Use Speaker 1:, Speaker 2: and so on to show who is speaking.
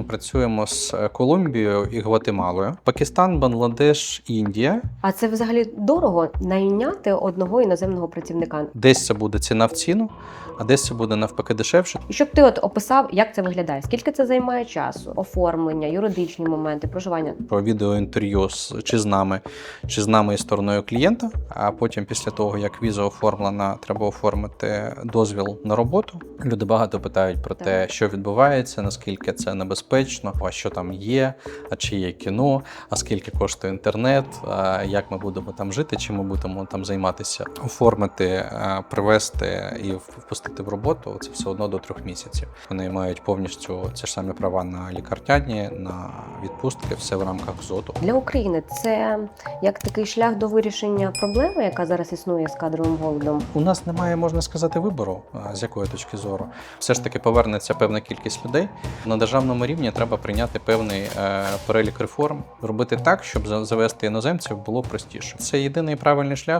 Speaker 1: ми працюємо з е, Колумбією і Гватемалою, Пакистан, Бангладеш, Індія.
Speaker 2: А це взагалі дорого найняти одного іноземного працівника.
Speaker 1: Десь це буде ціна в ціну, а десь це буде навпаки дешевше.
Speaker 2: І щоб ти от описав, як це виглядає, скільки це займає часу, оформлення, юридичні моменти, проживання.
Speaker 1: Про відеоінтерв'ю з чи з нами, чи з нами і стороною клієнта. А потім, після того як віза оформлена, треба оформити дозвіл на роботу. Люди багато питають про те, що відбувається, наскільки це небезпечно, а що там є, а чи є кіно, а скільки коштує інтернет, а як ми будемо там жити, чим ми будемо там займатися, оформити, е, привести і впустити в роботу. Це все одно до трьох місяців. Вони мають повністю ці ж самі права на лікарняні, на відпустки, все в рамках ЗОТу.
Speaker 2: Для України це як такий шлях до вирішення проблеми, яка зараз існує з кадровим голодом.
Speaker 1: У нас немає, можна сказати, вибору, з якої точки зору. Все ж таки повернеться певна кількість людей. На державному рівні треба прийняти певний е, перелік реформ, зробити так, щоб завести іноземців було простіше. Це єдиний правильний шлях.